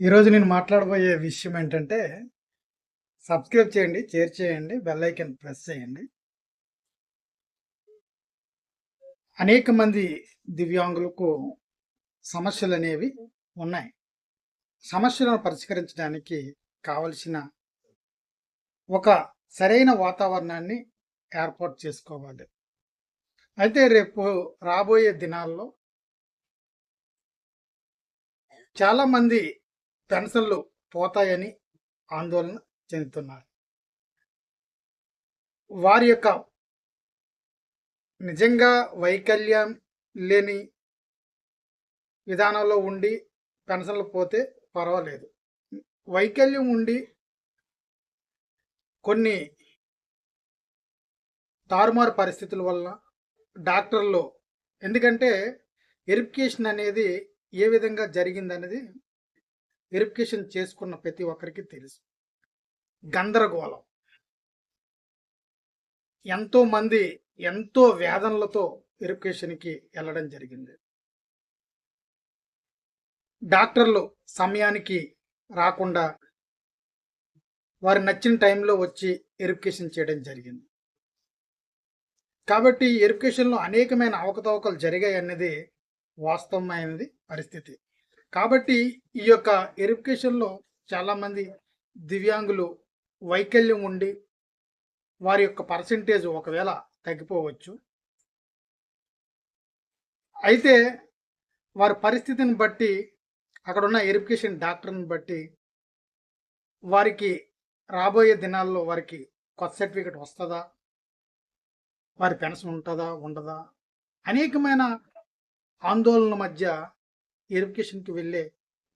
ఈరోజు నేను మాట్లాడబోయే విషయం ఏంటంటే సబ్స్క్రైబ్ చేయండి షేర్ చేయండి బెల్ ప్రెస్ చేయండి. అనేక మంది దివ్యాంగులకు సమస్యలు అనేవి ఉన్నాయి. సమస్యలను పరిష్కరించడానికి కావలసిన ఒక సరైన వాతావరణాన్ని ఏర్పాటు చేసుకోవాలి. అయితే రేపు రాబోయే దినాల్లో చాలామంది పెన్షన్లు పోతాయని ఆందోళన చెందుతున్నారు. వారి యొక్క నిజంగా వైకల్యం లేని విధానంలో ఉండి పెన్షన్లు పోతే పర్వాలేదు. వైకల్యం ఉండి కొన్ని తారుమారు పరిస్థితుల వల్ల డాక్టర్లు ఎందుకంటే వెరిఫికేషన్ అనేది ఏ విధంగా జరిగిందనేది వెరిఫికేషన్ చేసుకున్న ప్రతి ఒక్కరికి తెలుసు. గందరగోళం. ఎంతో మంది ఎంతో వేదనలతో వెరిఫికేషన్కి వెళ్ళడం జరిగింది. డాక్టర్లు సమయానికి రాకుండా వారి నచ్చిన టైంలో వచ్చి వెరిఫికేషన్ చేయడం జరిగింది. కాబట్టి వెరిఫికేషన్లో అనేకమైన అవకతవకలు జరిగాయి అన్నది వాస్తవమైనది పరిస్థితి. కాబట్టి ఈ యొక్క ఎరిఫికేషన్లో చాలామంది దివ్యాంగులు వైకల్యం ఉండి వారి యొక్క పర్సంటేజ్ ఒకవేళ తగ్గిపోవచ్చు. అయితే వారి పరిస్థితిని బట్టి అక్కడ ఉన్న ఎరిఫికేషన్ డాక్టర్ని బట్టి వారికి రాబోయే దినాల్లో వారికి కొత్త సర్టిఫికెట్ వస్తుందా? వారి పెన్షన్ ఉంటుందా ఉండదా? అనేకమైన ఆందోళన మధ్య ఎరిఫికేషన్కి వెళ్ళే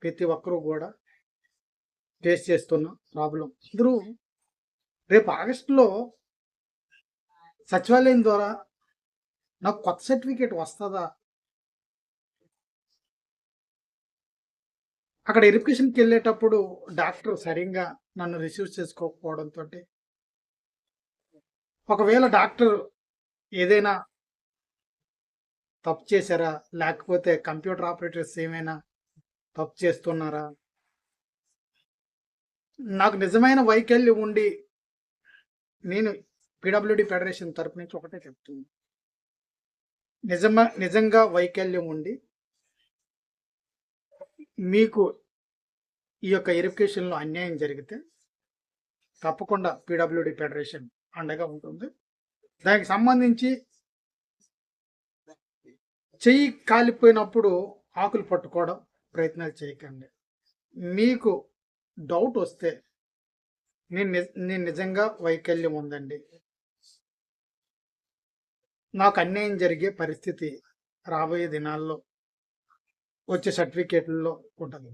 ప్రతి ఒక్కరూ కూడా ఫేస్ చేస్తున్న ప్రాబ్లం. అందరూ రేపు ఆగస్టులో సచివాలయం ద్వారా నాకు కొత్త సర్టిఫికేట్ వస్తుందా? అక్కడ ఎరిఫికేషన్కి వెళ్ళేటప్పుడు డాక్టర్ సరిగ్గా నన్ను రిసీవ్ చేసుకోకపోవడంతో ఒకవేళ డాక్టర్ ఏదైనా తప్పు చేశారా? లేకపోతే కంప్యూటర్ ఆపరేటర్స్ ఏమైనా తప్పు చేస్తున్నారా? నాకు నిజమైన వైకల్యం ఉండి నేను పీడబ్ల్యూడి ఫెడరేషన్ తరపు నుంచి ఒకటే చెప్తుంది నిజమ నిజంగా వైకల్యం ఉండి మీకు ఈ యొక్క ఎరిఫికేషన్లో అన్యాయం జరిగితే తప్పకుండా పీడబ్ల్యూడి ఫెడరేషన్ అండగా ఉంటుంది. దానికి సంబంధించి చెయ్యి కాలిపోయినప్పుడు ఆకులు పట్టుకోవడం ప్రయత్నాలు చేయకండి. మీకు డౌట్ వస్తే నేను నేను నిజంగా వైకల్యం ఉందండి. నాకు అన్యాయం జరిగే పరిస్థితి రాబోయే దినాల్లో వచ్చే సర్టిఫికేట్లలో ఉంటుంది.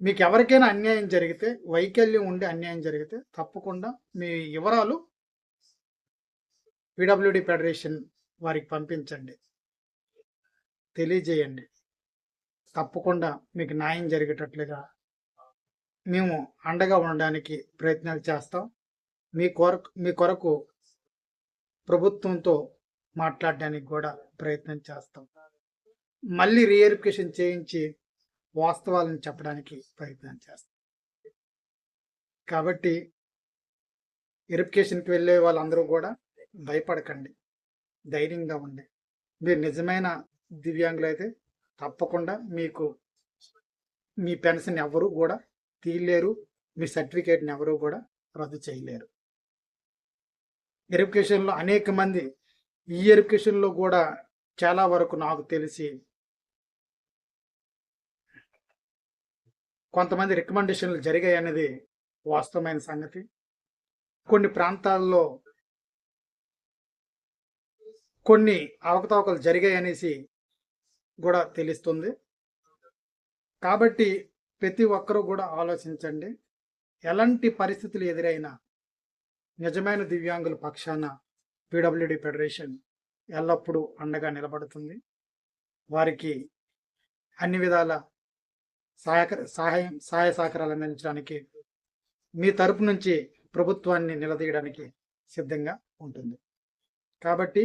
మీకు ఎవరికైనా అన్యాయం జరిగితే వైకల్యం ఉండి అన్యాయం జరిగితే తప్పకుండా మీ వివరాలు పిడబ్ల్యూడి ఫెడరేషన్ వారికి పంపించండి. తెలియజేయండి. తప్పకుండా మీకు న్యాయం జరిగేటట్లుగా మేము అండగా ఉండడానికి ప్రయత్నాలు చేస్తాం. మీ కొరకు మీ కొరకు ప్రభుత్వంతో మాట్లాడడానికి కూడా ప్రయత్నం చేస్తాం. మళ్ళీ రీఎరిఫికేషన్ చేయించి వాస్తవాలను చెప్పడానికి ప్రయత్నం చేస్తాం. కాబట్టి వెరిఫికేషన్కి వెళ్ళే వాళ్ళందరూ కూడా భయపడకండి. ధైర్యంగా ఉండి మీరు నిజమైన దివ్యాంగులు అయితే తప్పకుండా మీకు మీ పెన్షన్ ఎవరు కూడా తీయలేరు మీ సర్టిఫికేట్ని ఎవరు కూడా రద్దు చేయలేరు. ఎరిఫికేషన్లో అనేక మంది ఈ ఎరిఫికేషన్లో కూడా చాలా వరకు నాకు తెలిసి కొంతమంది రికమెండేషన్లు జరిగాయి అనేది వాస్తవమైన సంగతి. కొన్ని ప్రాంతాల్లో కొన్ని అవకతవకలు జరిగాయి అనేసి కూడా తెలుస్తుంది. కాబట్టి ప్రతి ఒక్కరూ కూడా ఆలోచించండి. ఎలాంటి పరిస్థితులు ఎదురైనా నిజమైన దివ్యాంగుల పక్షాన పీడబ్ల్యూడి ఫెడరేషన్ ఎల్లప్పుడూ అండగా నిలబడుతుంది. వారికి అన్ని విధాల సహాయక సహాయం సహాయ సహకారాలు అందించడానికి మీ తరపు నుంచి ప్రభుత్వాన్ని నిలదీయడానికి సిద్ధంగా ఉంటుంది. కాబట్టి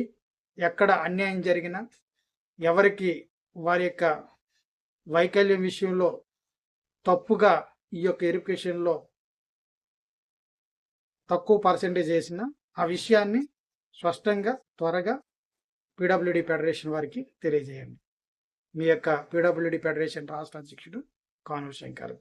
ఎక్కడ అన్యాయం జరిగినా ఎవరికి వారి యొక్క వైకల్యం విషయంలో తప్పుగా ఈ యొక్క ఎడ్యుకేషన్లో తక్కువ పర్సెంటేజ్ వేసిన ఆ విషయాన్ని స్పష్టంగా త్వరగా పీడబ్ల్యూడి ఫెడరేషన్ వారికి తెలియజేయండి. మీ యొక్క పీడబ్ల్యూడి ఫెడరేషన్ రాష్ట్ర అధ్యక్షుడు కానుల శంకర్.